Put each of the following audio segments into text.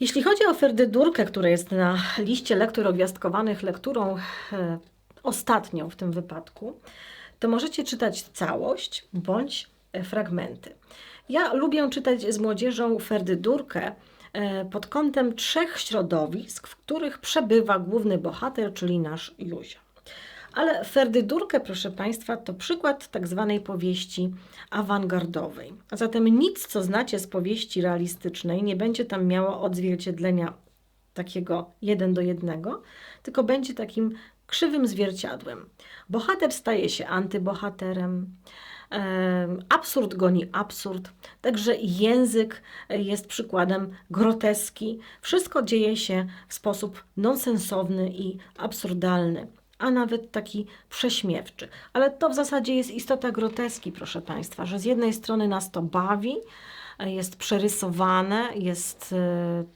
Jeśli chodzi o Ferdydurkę, która jest na liście lektur obwiastkowanych lekturą e, ostatnią w tym wypadku, to możecie czytać całość bądź e, fragmenty. Ja lubię czytać z młodzieżą Ferdydurkę e, pod kątem trzech środowisk, w których przebywa główny bohater, czyli nasz Józio. Ale Ferdydurkę, proszę Państwa, to przykład tak zwanej powieści awangardowej. A zatem nic, co znacie z powieści realistycznej, nie będzie tam miało odzwierciedlenia takiego jeden do jednego, tylko będzie takim krzywym zwierciadłem. Bohater staje się antybohaterem, em, absurd goni absurd, także język jest przykładem groteski. Wszystko dzieje się w sposób nonsensowny i absurdalny a nawet taki prześmiewczy. Ale to w zasadzie jest istota groteski, proszę Państwa, że z jednej strony nas to bawi, jest przerysowane, jest e,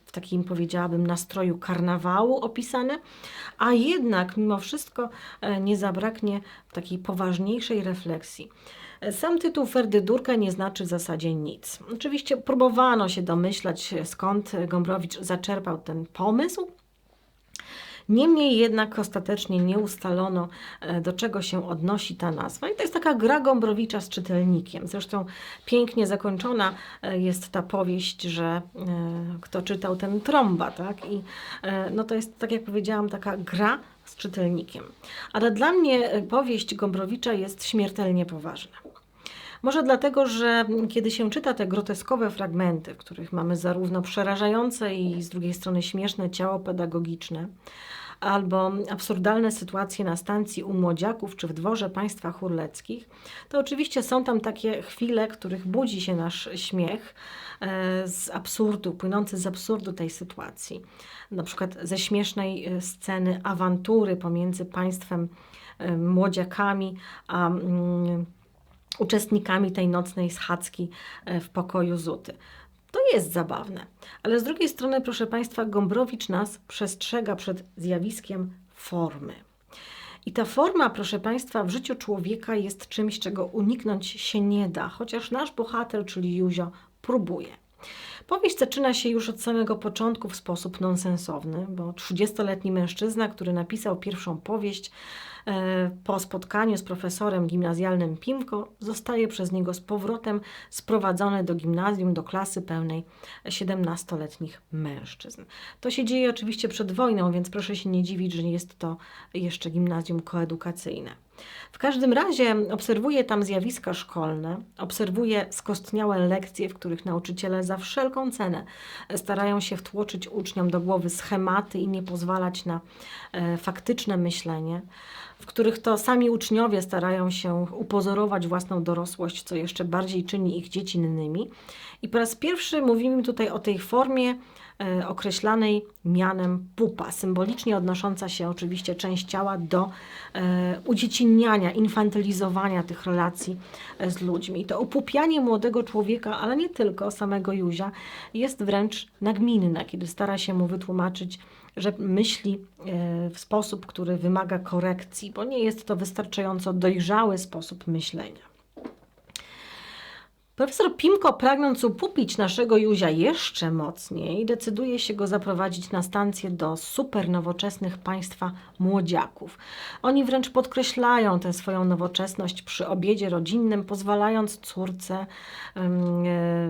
w takim, powiedziałabym, nastroju karnawału opisane, a jednak mimo wszystko e, nie zabraknie takiej poważniejszej refleksji. E, Sam tytuł Ferdydurka nie znaczy w zasadzie nic. Oczywiście próbowano się domyślać, skąd Gombrowicz zaczerpał ten pomysł, Niemniej jednak ostatecznie nie ustalono, e, do czego się odnosi ta nazwa. I to jest taka gra Gombrowicza z czytelnikiem. Zresztą pięknie zakończona e, jest ta powieść, że e, kto czytał ten trąba, tak? I no to jest, tak jak powiedziałam, taka gra z czytelnikiem. Ale dla mnie powieść Gombrowicza jest śmiertelnie poważna. Może dlatego, że kiedy się czyta te groteskowe fragmenty, w których mamy zarówno przerażające i z drugiej strony śmieszne ciało pedagogiczne, albo absurdalne sytuacje na stacji u młodziaków czy w dworze państwa churleckich, to oczywiście są tam takie chwile, których budzi się nasz śmiech e, z absurdu, płynący z absurdu tej sytuacji. Na przykład ze śmiesznej e, sceny awantury pomiędzy państwem e, młodziakami a mm, uczestnikami tej nocnej schadzki w pokoju Zuty. To jest zabawne, ale z drugiej strony, proszę Państwa, Gombrowicz nas przestrzega przed zjawiskiem formy. I ta forma, proszę Państwa, w życiu człowieka jest czymś, czego uniknąć się nie da, chociaż nasz bohater, czyli Józio, próbuje. Powieść zaczyna się już od samego początku w sposób nonsensowny, bo 30-letni mężczyzna, który napisał pierwszą powieść, e, po spotkaniu z profesorem gimnazjalnym Pimko, zostaje przez niego z powrotem sprowadzony do gimnazjum, do klasy pełnej 17-letnich mężczyzn. To się dzieje oczywiście przed wojną, więc proszę się nie dziwić, że jest to jeszcze gimnazjum koedukacyjne. W każdym razie obserwuję tam zjawiska szkolne, obserwuję skostniałe lekcje, w których nauczyciele za wszelką cenę starają się wtłoczyć uczniom do głowy schematy i nie pozwalać na e, faktyczne myślenie, w których to sami uczniowie starają się upozorować własną dorosłość, co jeszcze bardziej czyni ich dziecinnymi. I po raz pierwszy mówimy tutaj o tej formie określanej mianem pupa, symbolicznie odnosząca się oczywiście część ciała do e, udziecinniania, infantylizowania tych relacji e, z ludźmi. I to upupianie młodego człowieka, ale nie tylko samego Józia, jest wręcz nagminne, kiedy stara się mu wytłumaczyć, że myśli e, w sposób, który wymaga korekcji, bo nie jest to wystarczająco dojrzały sposób myślenia. Profesor Pimko, pragnąc upupić naszego Józia jeszcze mocniej, decyduje się go zaprowadzić na stację do super nowoczesnych państwa młodziaków. Oni wręcz podkreślają tę swoją nowoczesność przy obiedzie rodzinnym, pozwalając córce,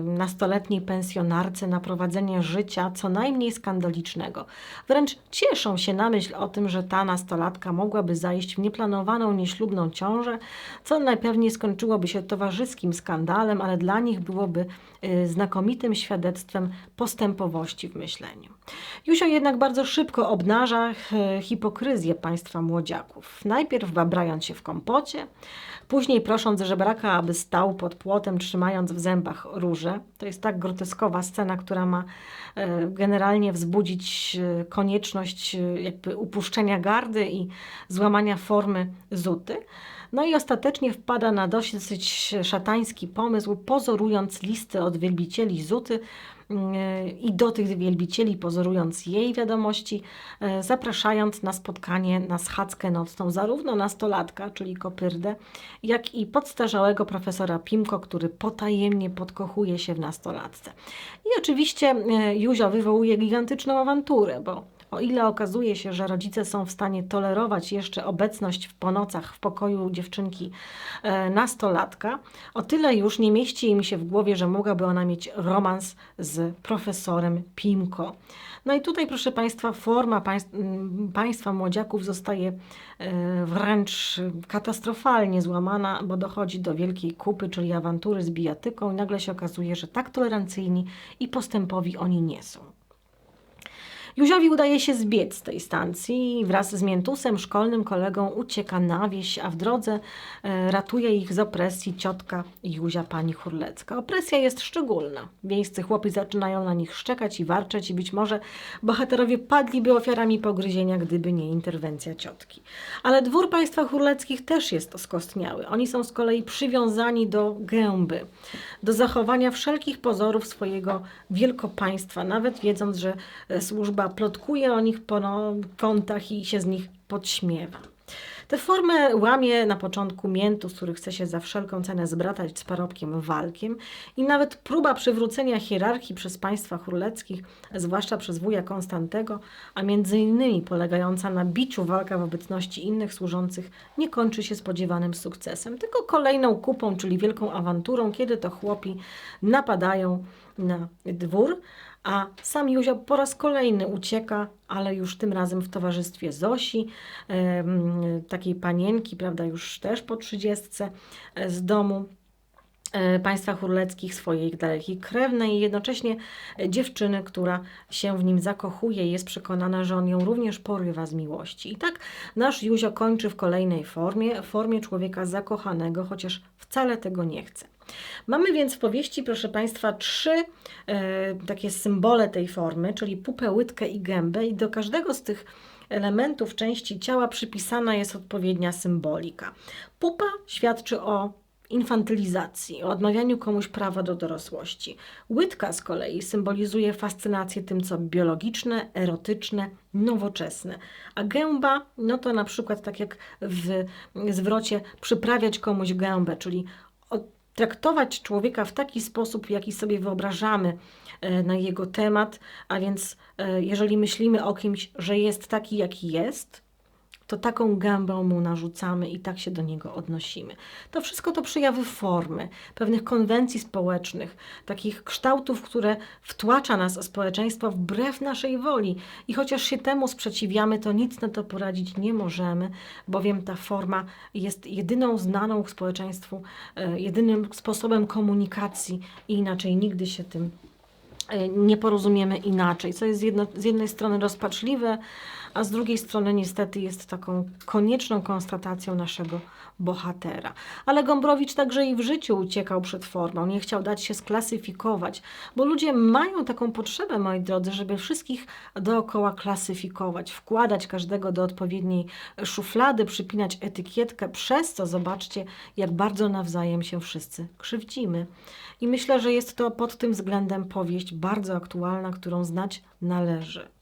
nastoletniej pensjonarce na prowadzenie życia co najmniej skandalicznego. Wręcz cieszą się na myśl o tym, że ta nastolatka mogłaby zajść w nieplanowaną, nieślubną ciążę, co najpewniej skończyłoby się towarzyskim skandalem, ale dla nich byłoby y, znakomitym świadectwem postępowości w myśleniu. Józio jednak bardzo szybko obnaża y, hipokryzję państwa młodziaków. Najpierw babrając się w kompocie, później prosząc żebraka, aby stał pod płotem, trzymając w zębach róże. To jest tak groteskowa scena, która ma y, generalnie wzbudzić konieczność jakby upuszczenia gardy i złamania formy zuty. No i ostatecznie wpada na dosyć szatański pomysł, pozorując listy od wielbicieli Zuty, e, i do tych wielbicieli, pozorując jej wiadomości, e, zapraszając na spotkanie, na schadzkę nocną, zarówno nastolatka, czyli Kopyrdę, jak i podstarzałego profesora Pimko, który potajemnie podkochuje się w nastolatce. I oczywiście e, Józio wywołuje gigantyczną awanturę, bo o ile okazuje się, że rodzice są w stanie tolerować jeszcze obecność w ponocach w pokoju dziewczynki e, nastolatka, o tyle już nie mieści im się w głowie, że mogłaby ona mieć romans z profesorem Pimko. No i tutaj, proszę Państwa, forma państwa młodziaków zostaje e, wręcz katastrofalnie złamana, bo dochodzi do wielkiej kupy, czyli awantury z bijatyką i nagle się okazuje, że tak tolerancyjni i postępowi oni nie są. Józiowi udaje się zbiec z tej stacji i wraz z Miętusem, szkolnym kolegą, ucieka na wieś, a w drodze e, ratuje ich z opresji ciotka Józia, pani Hurlecka. Opresja jest szczególna. Wiejscy chłopi zaczynają na nich szczekać i warczeć i być może bohaterowie padliby ofiarami pogryzienia, gdyby nie interwencja ciotki. Ale dwór państwa hurleckich też jest skostniały. Oni są z kolei przywiązani do gęby, do zachowania wszelkich pozorów swojego wielkopaństwa, nawet wiedząc, że e, służba plotkuje o nich po no, kątach i się z nich podśmiewa. Tę formę łamie na początku Miętus, który chce się za wszelką cenę zbratać z parobkiem Walkiem i nawet próba przywrócenia hierarchii przez państwa chórleckich, zwłaszcza przez wuja Konstantego, a między innymi polegająca na biciu Walka w obecności innych służących, nie kończy się spodziewanym sukcesem, tylko kolejną kupą, czyli wielką awanturą, kiedy to chłopi napadają na dwór, a sam Józio po raz kolejny ucieka, ale już tym razem w towarzystwie Zosi, takiej panienki, prawda, już też po trzydziestce e, z domu państwa chórleckich, swojej dalekiej krewnej i jednocześnie e, dziewczyny, która się w nim zakochuje i jest przekonana, że on ją również porywa z miłości. I tak nasz Józio kończy w kolejnej formie, formie człowieka zakochanego, chociaż wcale tego nie chce. Mamy więc w powieści, proszę Państwa, trzy e, takie symbole tej formy, czyli pupę, łydkę i gębę, i do każdego z tych elementów części ciała przypisana jest odpowiednia symbolika. Pupa świadczy o infantylizacji, o odmawianiu komuś prawa do dorosłości. Łydka z kolei symbolizuje fascynację tym, co biologiczne, erotyczne, nowoczesne. A gęba, no to na przykład tak jak w zwrocie przyprawiać komuś gębę, czyli traktować człowieka w taki sposób, jaki sobie wyobrażamy e, na jego temat, a więc e, jeżeli myślimy o kimś, że jest taki, jaki jest, to taką gębę mu narzucamy i tak się do niego odnosimy. To wszystko to przejawy formy, pewnych konwencji społecznych, takich kształtów, które wtłacza nas społeczeństwo wbrew naszej woli. I chociaż się temu sprzeciwiamy, to nic na to poradzić nie możemy, bowiem ta forma jest jedyną znaną społeczeństwu, e, jedynym sposobem komunikacji i inaczej nigdy się tym e, nie porozumiemy inaczej, co jest jedno, z jednej strony rozpaczliwe, a z drugiej strony niestety jest taką konieczną konstatacją naszego bohatera. Ale Gombrowicz także i w życiu uciekał przed formą, nie chciał dać się sklasyfikować, bo ludzie mają taką potrzebę, moi drodzy, żeby wszystkich dookoła klasyfikować, wkładać każdego do odpowiedniej szuflady, przypinać etykietkę, przez co zobaczcie, jak bardzo nawzajem się wszyscy krzywdzimy. I myślę, że jest to pod tym względem powieść bardzo aktualna, którą znać należy.